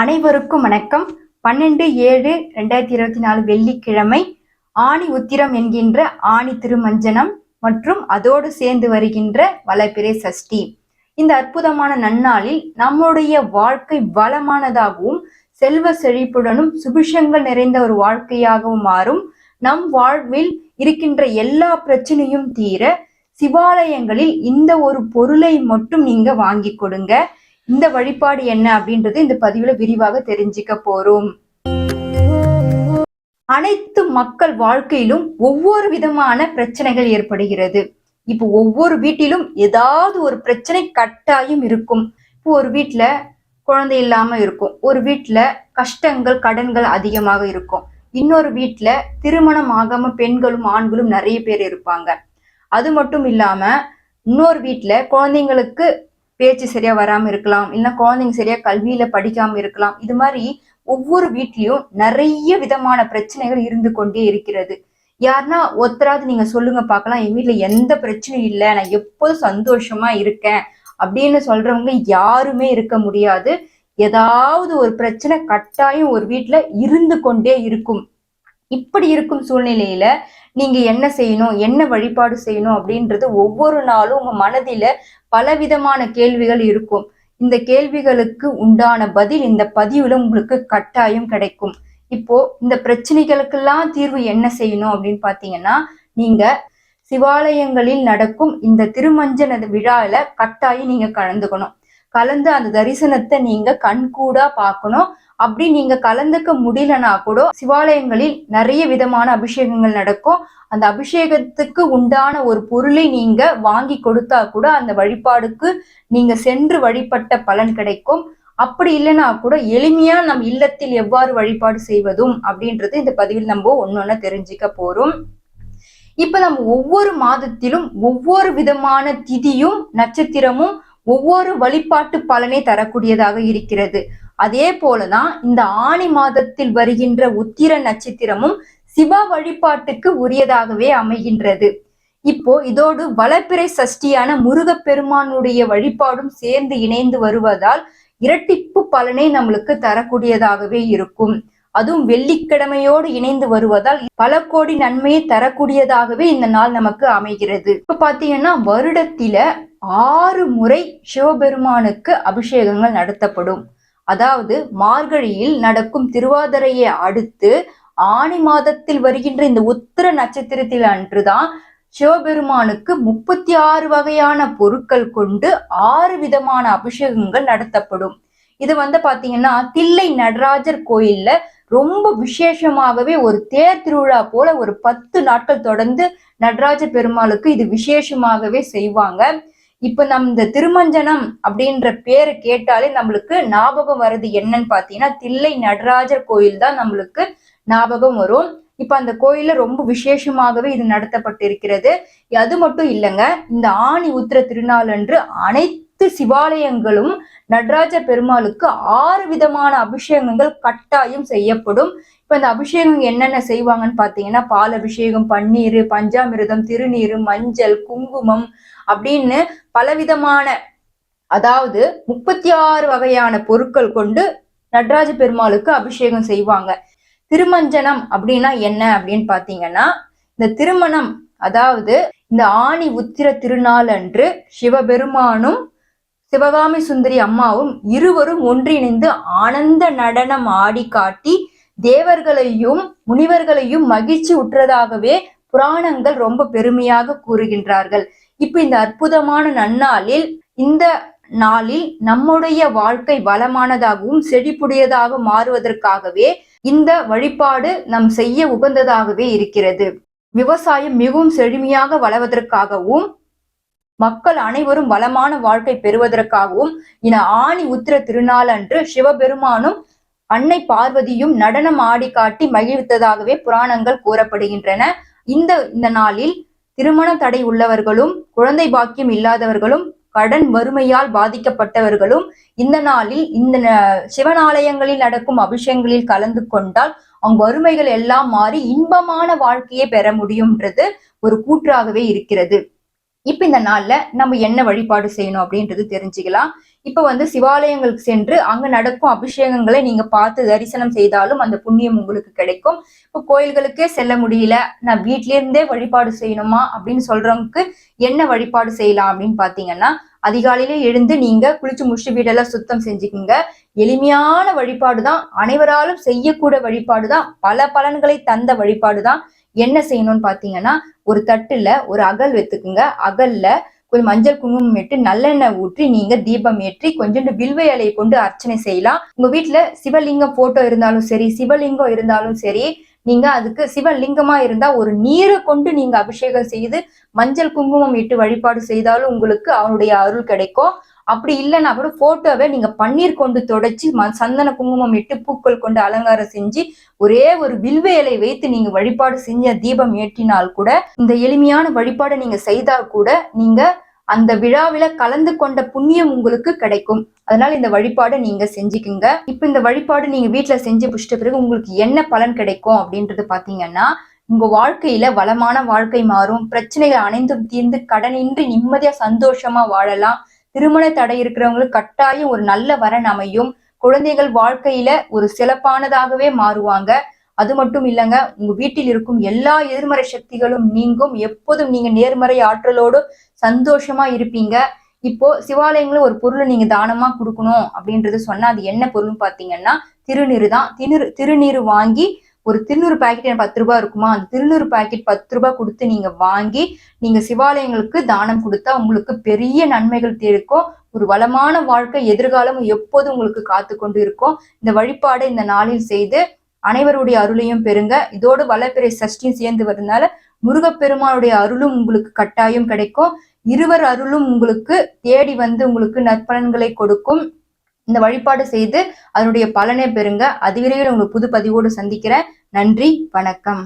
அனைவருக்கும் வணக்கம். பன்னெண்டு ஏழு ரெண்டாயிரத்தி இருபத்தி நாலு வெள்ளிக்கிழமை ஆணி உத்திரம் என்கின்ற ஆணி திருமஞ்சனம் மற்றும் அதோடு சேர்ந்து வருகின்ற வளப்பிறை சஷ்டி. இந்த அற்புதமான நன்னாளில் நம்முடைய வாழ்க்கை வளமானதாகவும் செல்வ செழிப்புடனும் சுபிஷங்கள் நிறைந்த ஒரு வாழ்க்கையாகவும் மாறும். நம் வாழ்வில் இருக்கின்ற எல்லா பிரச்சனையும் தீர சிவாலயங்களில் இந்த ஒரு பொருளை மட்டும் நீங்க வாங்கி கொடுங்க. இந்த வழிபாடு என்ன அப்படின்றது இந்த பதிவுல விரிவாக தெரிஞ்சுக்க போறோம். அனைத்து மக்கள் வாழ்க்கையிலும் ஒவ்வொரு விதமான பிரச்சனைகள் ஏற்படுகிறது. இப்போ ஒவ்வொரு வீட்டிலும் ஏதாவது ஒரு பிரச்சனை கட்டாயம் இருக்கும். இப்போ ஒரு வீட்டில் குழந்தை இல்லாம இருக்கும். ஒரு வீட்டில் கஷ்டங்கள் கடன்கள் அதிகமாக இருக்கும். இன்னொரு வீட்டில் திருமணம் ஆகாம பெண்களும் ஆண்களும் நிறைய பேர் இருப்பாங்க. அது மட்டும் இல்லாம இன்னொரு வீட்டில் குழந்தைங்களுக்கு பேச்சு சரியா வராம இருக்கலாம் இல்லைன்னா குழந்தைங்க சரியா கல்வியில படிக்காம இருக்கலாம். இது மாதிரி ஒவ்வொரு வீட்லயும் நிறைய விதமான பிரச்சனைகள் இருந்து கொண்டே இருக்கிறது. யாருன்னா ஒத்தராது நீங்க சொல்லுங்க பார்க்கலாம். என் வீட்டுல எந்த பிரச்சனையும் இல்லை. நான் எப்போதும் சந்தோஷமா இருக்கேன் அப்படின்னு சொல்றவங்க யாருமே இருக்க முடியாது. ஏதாவது ஒரு பிரச்சனை கட்டாயம் ஒரு வீட்டுல இருந்து கொண்டே இருக்கும். இப்படி இருக்கும் சூழ்நிலையில நீங்க என்ன செய்யணும் என்ன வழிபாடு செய்யணும் அப்படின்றது ஒவ்வொரு நாளும் உங்க மனதில பலவிதமான கேள்விகள் இருக்கும். இந்த கேள்விகளுக்கு உண்டான பதில் இந்த பதிவுல உங்களுக்கு கட்டாயம் கிடைக்கும். இப்போ இந்த பிரச்சனைகளுக்கெல்லாம் தீர்வு என்ன செய்யணும் அப்படின்னு பாத்தீங்கன்னா நீங்க சிவாலயங்களில் நடக்கும் இந்த திருமஞ்சன விழால கட்டாயம் நீங்க கலந்துக்கணும். கலந்து அந்த தரிசனத்தை நீங்க கண்கூடா பார்க்கணும். அப்படி நீங்க கலந்துக்க முடியலனா கூட சிவாலயங்களில் நிறைய விதமான அபிஷேகங்கள் நடக்கும். அந்த அபிஷேகத்துக்கு உண்டான ஒரு பொருளை நீங்க வாங்கி கொடுத்தா கூட அந்த வழிபாடுக்கு நீங்க சென்று வழிபட்ட பலன் கிடைக்கும். அப்படி இல்லைன்னா கூட எளிமையா நம் இல்லத்தில் எவ்வாறு வழிபாடு செய்வதும் அப்படின்றது இந்த பதிவில் நம்ம ஒன்னொன்னு தெரிஞ்சுக்க போறோம். இப்ப நம்ம ஒவ்வொரு மாதத்திலும் ஒவ்வொரு விதமான திதியும் நட்சத்திரமும் ஒவ்வொரு வழிபாட்டு பலனை தரக்கூடியதாக இருக்கிறது. அதே போலதான் இந்த ஆணி மாதத்தில் வருகின்ற உத்திர நட்சத்திரமும் சிவ வழிபாட்டுக்கு உரியதாகவே அமைகின்றது. இப்போ இதோடு வளப்பிறை சஷ்டியான முருகப்பெருமானுடைய வழிபாடும் சேர்ந்து இணைந்து வருவதால் இரட்டிப்பு பலனை நம்மளுக்கு தரக்கூடியதாகவே இருக்கும். அதுவும் வெள்ளிக்கிழமையோடு இணைந்து வருவதால் பல கோடி நன்மையை தரக்கூடியதாகவே இந்த நாள் நமக்கு அமைகிறது. இப்ப பாத்தீங்கன்னா வருடத்தில ஆறு முறை சிவபெருமானுக்கு அபிஷேகங்கள் நடத்தப்படும். அதாவது மார்கழியில் நடக்கும் திருவாதிரையை அடுத்து ஆணி மாதத்தில் வருகின்ற இந்த உத்திர நட்சத்திரத்தில் அன்றுதான் சிவபெருமானுக்கு முப்பத்தி ஆறு வகையான பொருட்கள் கொண்டு ஆறு விதமான அபிஷேகங்கள் நடத்தப்படும். இது வந்து பாத்தீங்கன்னா தில்லை நடராஜர் கோயில்ல ரொம்ப விசேஷமாகவே ஒரு தேர் திருவிழா போல ஒரு பத்து நாட்கள் தொடர்ந்து நடராஜ பெருமாளுக்கு இது விசேஷமாகவே செய்வாங்க. இப்ப நம் இந்த திருமஞ்சனம் அப்படின்ற பேரை கேட்டாலே நம்மளுக்கு ஞாபகம் வர்றது என்னன்னு பாத்தீங்கன்னா தில்லை நடராஜர் கோயில் தான் நம்மளுக்கு ஞாபகம் வரும். இப்ப அந்த கோயில்ல ரொம்ப விசேஷமாகவே இது நடத்தப்பட்டிருக்கிறது. அது மட்டும் இல்லைங்க இந்த ஆணி உத்திர திருநாள் அன்று அனைத்து சிவாலயங்களும் நடராஜ பெருமாளுக்கு ஆறு விதமான அபிஷேகங்கள் கட்டாயம் செய்யப்படும். இப்போ இந்த அபிஷேகம் என்னென்ன செய்வாங்கன்னு பார்த்தீங்கன்னா பால் அபிஷேகம் பன்னீர் பஞ்சாமிரதம் திருநீர் மஞ்சள் குங்குமம் அப்படின்னு பலவிதமான அதாவது முப்பத்தி ஆறு வகையான பொருட்கள் கொண்டு நடராஜ பெருமாளுக்கு அபிஷேகம் செய்வாங்க. திருமஞ்சனம் அப்படின்னா என்ன அப்படின்னு பார்த்தீங்கன்னா இந்த திருமணம் அதாவது இந்த ஆணி உத்திர திருநாள் அன்று சிவபெருமானும் சிவகாமி சுந்தரி அம்மாவும் இருவரும் ஒன்றிணைந்து ஆனந்த நடனம் ஆடி காட்டி தேவர்களையும் முனிவர்களையும் மகிழ்ச்சி உற்றதாகவே புராணங்கள் ரொம்ப பெருமையாக கூறுகின்றார்கள். இப்ப இந்த அற்புதமான நன்னாளில் இந்த நாளில் நம்முடைய வாழ்க்கை வளமானதாகவும் செழிப்புடையதாக மாறுவதற்காகவே இந்த வழிபாடு நம் செய்ய உகந்ததாகவே இருக்கிறது. விவசாயம் மிகவும் செழுமையாக வளர்வதற்காகவும் மக்கள் அனைவரும் வளமான வாழ்க்கை பெறுவதற்காகவும் இன ஆணி உத்திர திருநாள் அன்று சிவபெருமானும் அன்னை பார்வதியும் நடனம் ஆடி காட்டி மகிழ்வித்ததாகவே புராணங்கள் கூறப்படுகின்றன. இந்த இந்த நாளில் திருமண தடை உள்ளவர்களும் குழந்தை பாக்கியம் இல்லாதவர்களும் கடன் வறுமையால் பாதிக்கப்பட்டவர்களும் இந்த நாளில் இந்த சிவனாலயங்களில் நடக்கும் அபிஷேகங்களில் கலந்து கொண்டால் அவங்க வறுமைகள் எல்லாம் மாறி இன்பமான வாழ்க்கையை பெற முடியும்ன்றது ஒரு கூற்றாகவே இருக்கிறது. இப்ப இந்த நாள்ல நம்ம என்ன வழிபாடு செய்யணும் அப்படின்றது தெரிஞ்சுக்கலாம். இப்ப வந்து சிவாலயங்களுக்கு சென்று அங்க நடக்கும் அபிஷேகங்களை நீங்க பார்த்து தரிசனம் செய்தாலும் அந்த புண்ணியம் உங்களுக்கு கிடைக்கும். இப்ப கோயில்களுக்கே செல்ல முடியல நான் வீட்ல இருந்தே வழிபாடு செய்யணுமா அப்படின்னு சொல்றவங்களுக்கு என்ன வழிபாடு செய்யலாம் அப்படின்னு பாத்தீங்கன்னா அதிகாலையில எழுந்து நீங்க குளிச்சு முடிச்சு வீடெல்லாம் சுத்தம் செஞ்சுக்குங்க. எளிமையான வழிபாடு தான். அனைவராலும் செய்யக்கூட வழிபாடு தான். பல பலன்களை தந்த வழிபாடு தான். என்ன செய்யணும்னு பாத்தீங்கன்னா ஒரு தட்டுல ஒரு அகல் வைத்துக்குங்க. அகல்ல கொஞ்சம் மஞ்சள் குங்குமம் இட்டு நல்லெண்ணெய் ஊற்றி நீங்க தீபம் ஏற்றி கொஞ்சோண்டு வில்வை இலையை கொண்டு அர்ச்சனை செய்யலாம். உங்க வீட்டுல சிவலிங்கம் போட்டோ இருந்தாலும் சரி சிவலிங்கம் இருந்தாலும் சரி நீங்க அதுக்கு சிவலிங்கமா இருந்தா ஒரு நீரை கொண்டு நீங்க அபிஷேகம் செய்து மஞ்சள் குங்குமம் இட்டு வழிபாடு செய்தாலும் உங்களுக்கு அவனுடைய அருள் கிடைக்கும். அப்படி இல்லைன்னா கூட போட்டோவை நீங்க பன்னீர் கொண்டு தொடச்சி ம- சந்தன குங்குமம் இட்டு பூக்கள் கொண்டு அலங்காரம் செஞ்சு ஒரே ஒரு வில்வேலை வைத்து நீங்க வழிபாடு செஞ்ச தீபம் ஏற்றினால் கூட இந்த எளிமையான வழிபாடை நீங்க செய்தால் கூட நீங்க அந்த விழாவில கலந்து கொண்ட புண்ணியம் உங்களுக்கு கிடைக்கும். அதனால இந்த வழிபாடை நீங்க செஞ்சுக்குங்க. இப்ப இந்த வழிபாடு நீங்க வீட்டுல செஞ்சு புடிச்சிட்ட பிறகு உங்களுக்கு என்ன பலன் கிடைக்கும் அப்படின்றது பாத்தீங்கன்னா உங்க வாழ்க்கையில வளமான வாழ்க்கை மாறும். பிரச்சனைகள் அனைந்தும் தீர்ந்து கடனின்றி நிம்மதியா சந்தோஷமா வாழலாம். திருமண தடை இருக்கிறவங்களுக்கு கட்டாயம் ஒரு நல்ல வரன் அமையும். குழந்தைகள் வாழ்க்கையில ஒரு சிறப்பானதாகவே மாறுவாங்க. அது மட்டும் இல்லைங்க உங்க வீட்டில் இருக்கும் எல்லா எதிர்மறை சக்திகளும் நீங்கும். எப்போதும் நீங்க நேர்மறை ஆற்றலோடு சந்தோஷமா இருப்பீங்க. இப்போ சிவாலயங்களும் ஒரு பொருளை நீங்க தானமா கொடுக்கணும் அப்படின்றது சொன்னா அது என்ன பொருள்னு பாத்தீங்கன்னா திருநீர் தான். திரு திருநீர் வாங்கி ஒரு திருநூறு பாக்கெட் பத்து ரூபாய் இருக்குமா? அந்த திருநூறு பாக்கெட் பத்து ரூபாய் கொடுத்து நீங்க வாங்கி நீங்க சிவாலயங்களுக்கு தானம் கொடுத்தா உங்களுக்கு பெரிய நன்மைகள் தேடுக்கும் ஒரு வளமான வாழ்க்கை எதிர்காலம் எப்போதும் உங்களுக்கு காத்து கொண்டு இருக்கும் இந்த வழிபாடை இந்த நாளில் செய்து அனைவருடைய அருளையும் பெறுங்க. இதோடு வளப்பிறை சஷ்டியும் சேர்ந்து வரதுனால முருகப்பெருமானுடைய அருளும் உங்களுக்கு கட்டாயம் கிடைக்கும். இருவர் அருளும் உங்களுக்கு தேடி வந்து உங்களுக்கு நற்பலன்களை கொடுக்கும். இந்த வழிபாடு செய்து அதனுடைய பலனை பெறுங்க. அதுவிரைவில் உங்களுக்கு புது பதிவோடு சந்திக்கிறேன். நன்றி வணக்கம்.